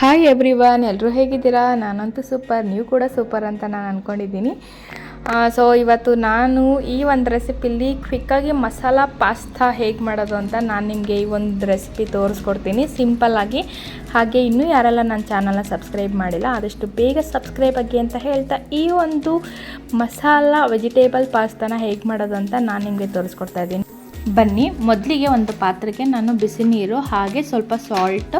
Hi every one ಎಲ್ಲರೂ ಹೇಗಿದ್ದೀರಾ? ನಾನಂತೂ ಸೂಪರ್ ನೀವು ಕೂಡ ಸೂಪರ್ ಅಂತ ನಾನು ಅಂದ್ಕೊಂಡಿದ್ದೀನಿ ಸೊ ಇವತ್ತು ನಾನು ಈ ಒಂದು ರೆಸಿಪಿಲಿ ಕ್ವಿಕ್ಕಾಗಿ ಮಸಾಲ ಪಾಸ್ತಾ ಹೇಗೆ ಮಾಡೋದು ಅಂತ ನಾನು ನಿಮಗೆ ಈ ಒಂದು ರೆಸಿಪಿ ತೋರಿಸ್ಕೊಡ್ತೀನಿ. ಸಿಂಪಲ್ಲಾಗಿ ಹಾಗೆ ಇನ್ನೂ ಯಾರೆಲ್ಲ ನನ್ನ ಚಾನಲ್ನ ಸಬ್ಸ್ಕ್ರೈಬ್ ಮಾಡಿಲ್ಲ, ಆದಷ್ಟು ಬೇಗ ಸಬ್ಸ್ಕ್ರೈಬ್ ಆಗಿ ಅಂತ ಹೇಳ್ತಾ ಈ ಒಂದು ಮಸಾಲ ವೆಜಿಟೇಬಲ್ ಪಾಸ್ತಾನ ಹೇಗೆ ಮಾಡೋದು ಅಂತ ನಾನು ನಿಮಗೆ ತೋರಿಸ್ಕೊಡ್ತಾ ಇದ್ದೀನಿ. ಬನ್ನಿ. ಮೊದಲಿಗೆ ಒಂದು ಪಾತ್ರೆಗೆ ನಾನು ಬಿಸಿ ನೀರು, ಹಾಗೆ ಸ್ವಲ್ಪ ಸಾಲ್ಟ್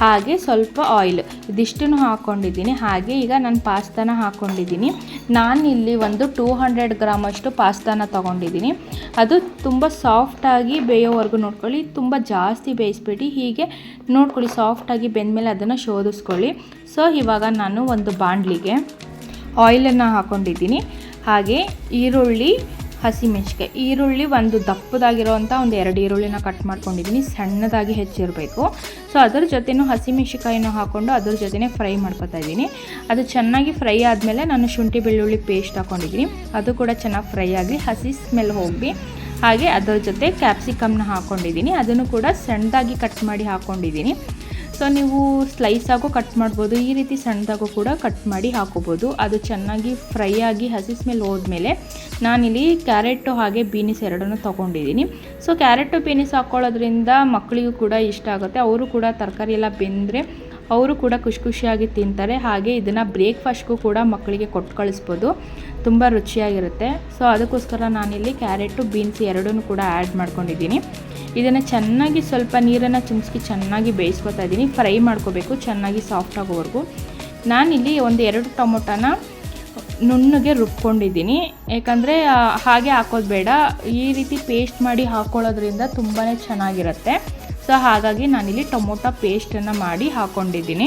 ಹಾಗೆ ಸ್ವಲ್ಪ ಆಯಿಲ್ ಇದಿಷ್ಟನ್ನು ಹಾಕ್ಕೊಂಡಿದ್ದೀನಿ ಹಾಗೆ ಈಗ ನಾನು ಪಾಸ್ತಾನ ಹಾಕ್ಕೊಂಡಿದ್ದೀನಿ ಇಲ್ಲಿ ಒಂದು ಟೂ ಹಂಡ್ರೆಡ್ ಗ್ರಾಮಷ್ಟು ಪಾಸ್ತಾನ ತೊಗೊಂಡಿದ್ದೀನಿ. ಅದು ತುಂಬ ಸಾಫ್ಟಾಗಿ ಬೇಯೋವರೆಗೂ ನೋಡ್ಕೊಳ್ಳಿ. ತುಂಬ ಜಾಸ್ತಿ ಬೇಯಿಸ್ಬಿಡಿ. ಹೀಗೆ ನೋಡ್ಕೊಳ್ಳಿ ಸಾಫ್ಟಾಗಿ ಬೆಂದಮೇಲೆ ಅದನ್ನು ಶೋಧಿಸ್ಕೊಳ್ಳಿ. ಸೊ ಇವಾಗ ನಾನು ಒಂದು ಬಾಣಲಿಗೆ ಆಯಿಲನ್ನು ಹಾಕ್ಕೊಂಡಿದ್ದೀನಿ ಹಾಗೆ ಈರುಳ್ಳಿ ಹಸಿಮೆಣಸಿಕಾಯಿ ಈರುಳ್ಳಿ ಒಂದು ದಪ್ಪದಾಗಿರೋವಂಥ ಒಂದು ಎರಡು ಈರುಳ್ಳಿನ ಕಟ್ ಮಾಡ್ಕೊಂಡಿದ್ದೀನಿ. ಸಣ್ಣದಾಗಿ ಹೆಚ್ಚಿರಬೇಕು. ಸೊ ಅದ್ರ ಜೊತೆನೂ ಹಸಿಮೆಣ್ಸಿಕಾಯಿನೂ ಹಾಕ್ಕೊಂಡು ಅದ್ರ ಜೊತೆನೇ ಫ್ರೈ ಮಾಡ್ಕೊತಾ ಇದ್ದೀನಿ. ಅದು ಚೆನ್ನಾಗಿ ಫ್ರೈ ಆದಮೇಲೆ ನಾನು ಶುಂಠಿ ಬೆಳ್ಳುಳ್ಳಿ ಪೇಸ್ಟ್ ಹಾಕ್ಕೊಂಡಿದ್ದೀನಿ ಅದು ಕೂಡ ಚೆನ್ನಾಗಿ ಫ್ರೈ ಆಗಿ ಹಸಿ ಸ್ಮೆಲ್ ಹೋಗಿ ಹಾಗೆ ಅದರ ಜೊತೆ ಕ್ಯಾಪ್ಸಿಕಮ್ನ ಹಾಕ್ಕೊಂಡಿದ್ದೀನಿ ಅದನ್ನು ಕೂಡ ಸಣ್ಣದಾಗಿ ಕಟ್ ಮಾಡಿ ಹಾಕ್ಕೊಂಡಿದ್ದೀನಿ ಸೊ ನೀವು ಸ್ಲೈಸಾಗೂ ಕಟ್ ಮಾಡ್ಬೋದು, ಈ ರೀತಿ ಸಣ್ಣದಾಗೂ ಕೂಡ ಕಟ್ ಮಾಡಿ ಹಾಕೋಬೋದು. ಅದು ಚೆನ್ನಾಗಿ ಫ್ರೈ ಆಗಿ ಹಸಿ ಸ್ಮೆಲ್ ಹೋದ್ಮೇಲೆ ನಾನಿಲ್ಲಿ ಕ್ಯಾರೆಟು ಹಾಗೆ ಬೀನಿಸ್ ಎರಡನ್ನು ತೊಗೊಂಡಿದ್ದೀನಿ ಸೊ ಕ್ಯಾರೆಟು ಬೀನಿಸ್ ಹಾಕ್ಕೊಳ್ಳೋದ್ರಿಂದ ಮಕ್ಕಳಿಗೂ ಕೂಡ ಇಷ್ಟ ಆಗುತ್ತೆ. ಅವರು ಕೂಡ ತರಕಾರಿ ಎಲ್ಲ ಬೆಂದರೆ ಅವರು ಕೂಡ ಖುಷಿ ಖುಷಿಯಾಗಿ ತಿಂತಾರೆ. ಹಾಗೆ ಇದನ್ನು ಬ್ರೇಕ್ಫಾಸ್ಟ್ಗೂ ಕೂಡ ಮಕ್ಕಳಿಗೆ ಕೊಟ್ಟು ಕಳಿಸ್ಬೋದು. ತುಂಬ ರುಚಿಯಾಗಿರುತ್ತೆ. ಸೊ ಅದಕ್ಕೋಸ್ಕರ ನಾನಿಲ್ಲಿ ಕ್ಯಾರೆಟು ಬೀನ್ಸ್ ಎರಡನ್ನೂ ಕೂಡ ಆ್ಯಡ್ ಮಾಡ್ಕೊಂಡಿದ್ದೀನಿ. ಇದನ್ನು ಚೆನ್ನಾಗಿ ಸ್ವಲ್ಪ ನೀರನ್ನು ಚಿಮ್ಸ್ಕಿ ಚೆನ್ನಾಗಿ ಬೇಯಿಸ್ಕೊತಾ ಇದ್ದೀನಿ. ಫ್ರೈ ಮಾಡ್ಕೋಬೇಕು ಚೆನ್ನಾಗಿ ಸಾಫ್ಟ್ ಆಗೋವರೆಗೂ. ನಾನಿಲ್ಲಿ ಒಂದು ಎರಡು ಟೊಮೊಟೊನ ನುಣ್ಣಗೆ ರುಬ್ಕೊಂಡಿದ್ದೀನಿ. ಯಾಕಂದರೆ ಹಾಗೆ ಹಾಕೋದು ಬೇಡ. ಈ ರೀತಿ ಪೇಸ್ಟ್ ಮಾಡಿ ಹಾಕ್ಕೊಳ್ಳೋದ್ರಿಂದ ತುಂಬಾ ಚೆನ್ನಾಗಿರುತ್ತೆ. ಸೊ ಹಾಗಾಗಿ ನಾನಿಲ್ಲಿ ಟೊಮೊಟೊ ಪೇಸ್ಟನ್ನು ಮಾಡಿ ಹಾಕ್ಕೊಂಡಿದ್ದೀನಿ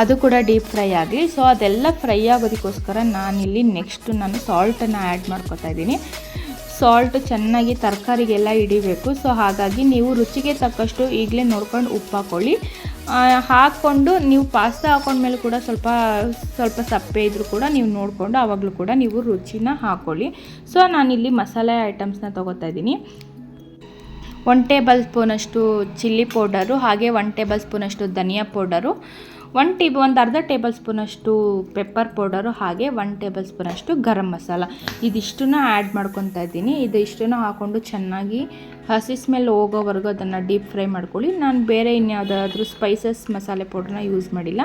ಅದು ಕೂಡ ಡೀಪ್ ಫ್ರೈ ಆಗಿ. ಸೊ ಅದೆಲ್ಲ ಫ್ರೈ ಆಗೋದಕ್ಕೋಸ್ಕರ ನಾನಿಲ್ಲಿ ನೆಕ್ಸ್ಟ್ ನಾನು ಸಾಲ್ಟನ್ನು ಆ್ಯಡ್ ಮಾಡ್ಕೊತಾ ಇದ್ದೀನಿ. ಸಾಲ್ಟ್ ಚೆನ್ನಾಗಿ ತರಕಾರಿಗೆಲ್ಲ ಹಿಡಿಬೇಕು. ಸೊ ಹಾಗಾಗಿ ನೀವು ರುಚಿಗೆ ತಕ್ಕಷ್ಟು ಈಗಲೇ ನೋಡ್ಕೊಂಡು ಉಪ್ಪು ಹಾಕ್ಕೊಳ್ಳಿ ಹಾಕ್ಕೊಂಡು ನೀವು ಪಾಸ್ತಾ ಹಾಕೊಂಡ್ಮೇಲೆ ಕೂಡ ಸ್ವಲ್ಪ ಸ್ವಲ್ಪ ಸಪ್ಪೆ ಇದ್ದರೂ ಕೂಡ ನೀವು ನೋಡಿಕೊಂಡು ಆವಾಗಲೂ ಕೂಡ ನೀವು ರುಚಿನ ಹಾಕ್ಕೊಳ್ಳಿ ಸೊ ನಾನಿಲ್ಲಿ ಮಸಾಲೆ ಐಟಮ್ಸ್ನ ತೊಗೋತಾ ಇದ್ದೀನಿ. ಒನ್ ಟೇಬಲ್ ಸ್ಪೂನಷ್ಟು ಚಿಲ್ಲಿ ಪೌಡರು ಹಾಗೆ ಒನ್ ಟೇಬಲ್ ಸ್ಪೂನಷ್ಟು ಧನಿಯಾ ಪೌಡರು ಒನ್ ಟೀ ಒಂದು ಅರ್ಧ ಟೇಬಲ್ ಸ್ಪೂನಷ್ಟು ಪೆಪ್ಪರ್ ಪೌಡರು ಹಾಗೆ ಒನ್ ಟೇಬಲ್ ಸ್ಪೂನಷ್ಟು ಗರಂ ಮಸಾಲ. ಇದಿಷ್ಟನ್ನು ಆ್ಯಡ್ ಮಾಡ್ಕೊತಾ ಇದ್ದೀನಿ. ಇದು ಹಾಕ್ಕೊಂಡು ಚೆನ್ನಾಗಿ ಹಸಿ ಸ್ಮೆಲ್ ಹೋಗೋವರೆಗೂ ಅದನ್ನು ಡೀಪ್ ಫ್ರೈ ಮಾಡ್ಕೊಳ್ಳಿ. ನಾನು ಬೇರೆ ಇನ್ಯಾವುದಾದ್ರೂ ಸ್ಪೈಸಸ್ ಮಸಾಲೆ ಪೌಡ್ರನ್ನ ಯೂಸ್ ಮಾಡಿಲ್ಲ.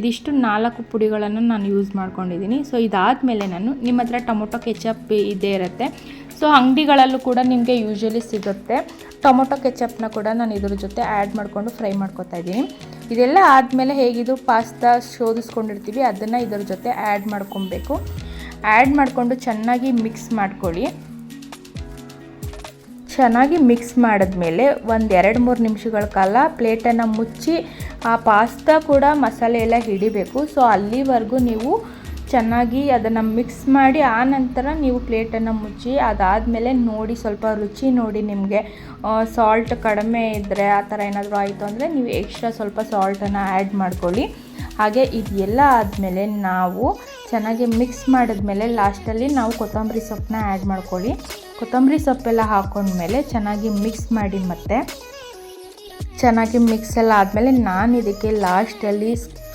ಇದಿಷ್ಟು ನಾಲ್ಕು ಪುಡಿಗಳನ್ನು ನಾನು ಯೂಸ್ ಮಾಡ್ಕೊಂಡಿದ್ದೀನಿ. ಸೊ ಇದಾದಮೇಲೆ ನಾನು ನಿಮ್ಮ ಹತ್ರ ಟೊಮೊಟೊ ಕೆಚಪ್ ಇದೇ ಇರುತ್ತೆ. ಸೊ ಅಂಗಡಿಗಳಲ್ಲೂ ಕೂಡ ನಿಮಗೆ ಯೂಶ್ವಲಿ ಸಿಗುತ್ತೆ. ಟೊಮೊಟೊ ಕೆಚಪ್ನ ಕೂಡ ನಾನು ಇದ್ರ ಜೊತೆ ಆ್ಯಡ್ ಮಾಡಿಕೊಂಡು ಫ್ರೈ ಮಾಡ್ಕೊತಾ ಇದ್ದೀನಿ. ಇದೆಲ್ಲ ಆದಮೇಲೆ ಹೇಗಿದು ಪಾಸ್ತಾ ಶೋಧಿಸ್ಕೊಂಡಿರ್ತೀವಿ, ಅದನ್ನು ಇದರ ಜೊತೆ ಆ್ಯಡ್ ಮಾಡ್ಕೊಬೇಕು. ಆ್ಯಡ್ ಮಾಡಿಕೊಂಡು ಚೆನ್ನಾಗಿ ಮಿಕ್ಸ್ ಮಾಡ್ಕೊಳ್ಳಿ. ಚೆನ್ನಾಗಿ ಮಿಕ್ಸ್ ಮಾಡಿದ್ಮೇಲೆ ಒಂದು ಎರಡು ಮೂರು ನಿಮಿಷಗಳ ಕಾಲ ಪ್ಲೇಟನ್ನು ಮುಚ್ಚಿ ಆ ಪಾಸ್ತಾ ಕೂಡ ಮಸಾಲೆ ಎಲ್ಲ ಹಿಡಿಬೇಕು. ಸೊ ಅಲ್ಲಿವರೆಗೂ ನೀವು ಚೆನ್ನಾಗಿ ಅದನ್ನು ಮಿಕ್ಸ್ ಮಾಡಿ ಆ ನಂತರ ನೀವು ಪ್ಲೇಟನ್ನು ಮುಚ್ಚಿ ಅದಾದಮೇಲೆ ನೋಡಿ ಸ್ವಲ್ಪ ರುಚಿ ನೋಡಿ ನಿಮಗೆ ಸಾಲ್ಟ್ ಕಡಿಮೆ ಇದ್ದರೆ ಆ ಥರ ಏನಾದರೂ ಆಯಿತು ಅಂದರೆ ನೀವು ಎಕ್ಸ್ಟ್ರಾ ಸ್ವಲ್ಪ ಸಾಲ್ಟನ್ನು ಆ್ಯಡ್ ಮಾಡ್ಕೊಳ್ಳಿ. ಹಾಗೆ ಇದೆಲ್ಲ ಆದಮೇಲೆ ನಾವು ಚೆನ್ನಾಗಿ ಮಿಕ್ಸ್ ಮಾಡಿದ್ಮೇಲೆ ಲಾಸ್ಟಲ್ಲಿ ನಾವು ಕೊತ್ತಂಬರಿ ಸೊಪ್ಪನ್ನ ಆ್ಯಡ್ ಮಾಡ್ಕೊಳ್ಳಿ. ಕೊತ್ತಂಬರಿ ಸೊಪ್ಪೆಲ್ಲ ಹಾಕೊಂಡ್ಮೇಲೆ ಚೆನ್ನಾಗಿ ಮಿಕ್ಸ್ ಮಾಡಿ ಮತ್ತೆ ಚೆನ್ನಾಗಿ ಮಿಕ್ಸ್ ಎಲ್ಲ ಆದಮೇಲೆ ನಾನು ಇದಕ್ಕೆ ಲಾಸ್ಟಲ್ಲಿ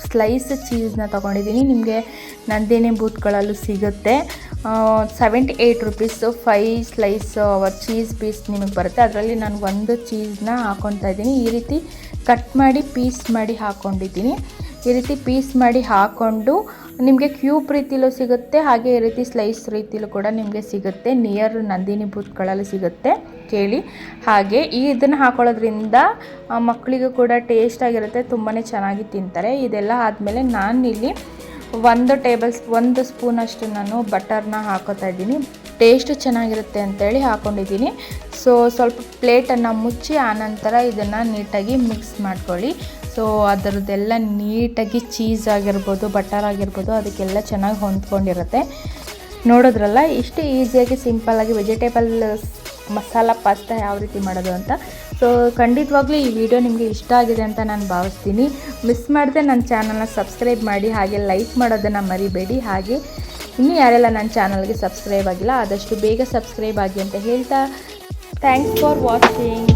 ಸ್ಲೈಸ್ ಚೀಸ್ನ ತೊಗೊಂಡಿದ್ದೀನಿ ನಿಮಗೆ ನಂದಿನಿ ಬೂತ್ಗಳಲ್ಲೂ ಸಿಗುತ್ತೆ. Seventy eight rupees five slice cheese piece ನಿಮಗೆ ಬರುತ್ತೆ. ಅದರಲ್ಲಿ ನಾನು ಒಂದು ಚೀಸ್ನ ಹಾಕ್ಕೊತಾ ಇದ್ದೀನಿ. ಈ ರೀತಿ ಕಟ್ ಮಾಡಿ ಪೀಸ್ ಮಾಡಿ ಹಾಕ್ಕೊಂಡಿದ್ದೀನಿ ಈ ರೀತಿ ಪೀಸ್ ಮಾಡಿ ಹಾಕ್ಕೊಂಡು ನಿಮಗೆ ಕ್ಯೂಬ್ ರೀತಿಲೂ ಸಿಗುತ್ತೆ, ಹಾಗೆ ಈ ರೀತಿ ಸ್ಲೈಸ್ ರೀತಿಲೂ ಕೂಡ ನಿಮಗೆ ಸಿಗುತ್ತೆ. ನಿಯರ್ ನಂದಿನಿ ಬೂತ್ಗಳಲ್ಲಿ ಸಿಗುತ್ತೆ, ಕೇಳಿ. ಹಾಗೆ ಈ ಇದನ್ನು ಹಾಕೊಳ್ಳೋದ್ರಿಂದ ಮಕ್ಕಳಿಗೂ ಕೂಡ ಟೇಸ್ಟ್ ಆಗಿರುತ್ತೆ ತುಂಬಾ ಚೆನ್ನಾಗಿ ತಿಂತಾರೆ. ಇದೆಲ್ಲ ಆದಮೇಲೆ ನಾನು ಇಲ್ಲಿ ಒಂದು ಟೇಬಲ್ ಒಂದು ಸ್ಪೂನಷ್ಟು ನಾನು ಬಟರ್ನ ಹಾಕೋತಾ ಇದ್ದೀನಿ. ಟೇಸ್ಟು ಚೆನ್ನಾಗಿರುತ್ತೆ ಅಂತೇಳಿ ಹಾಕ್ಕೊಂಡಿದ್ದೀನಿ ಸೊ ಸ್ವಲ್ಪ ಪ್ಲೇಟನ್ನು ಮುಚ್ಚಿ, ಆನಂತರ ಇದನ್ನು ನೀಟಾಗಿ ಮಿಕ್ಸ್ ಮಾಡ್ಕೊಳ್ಳಿ. ಸೊ ಅದರದ್ದೆಲ್ಲ ನೀಟಾಗಿ ಚೀಸ್ ಆಗಿರ್ಬೋದು, ಬಟರ್ ಆಗಿರ್ಬೋದು, ಅದಕ್ಕೆಲ್ಲ ಚೆನ್ನಾಗಿ ಹೊಂದ್ಕೊಂಡಿರುತ್ತೆ. ನೋಡೋದ್ರಲ್ಲ ಇಷ್ಟು ಈಸಿಯಾಗಿ ಸಿಂಪಲ್ಲಾಗಿ ವೆಜಿಟೇಬಲ್ ಮಸಾಲ ಪಾಸ್ತಾ ಯಾವ ರೀತಿ ಮಾಡೋದು ಅಂತ. ಸೊ ಖಂಡಿತವಾಗ್ಲೂ ಈ ವಿಡಿಯೋ ನಿಮಗೆ ಇಷ್ಟ ಆಗಿದೆ ಅಂತ ನಾನು ಭಾವಿಸ್ತೀನಿ. ಮಿಸ್ ಮಾಡದೆ ನನ್ನ ಚಾನಲ್ನ ಸಬ್ಸ್ಕ್ರೈಬ್ ಮಾಡಿ, ಹಾಗೆ ಲೈಕ್ ಮಾಡೋದನ್ನು ಮರಿಬೇಡಿ. ಹಾಗೆ ಇನ್ನೂ ಯಾರೆಲ್ಲ ನನ್ನ ಚಾನಲ್ಗೆ ಸಬ್ಸ್ಕ್ರೈಬ್ ಆಗಿಲ್ಲ, ಆದಷ್ಟು ಬೇಗ ಸಬ್ಸ್ಕ್ರೈಬ್ ಆಗಿ ಅಂತ ಹೇಳ್ತಾ. Thanks for watching.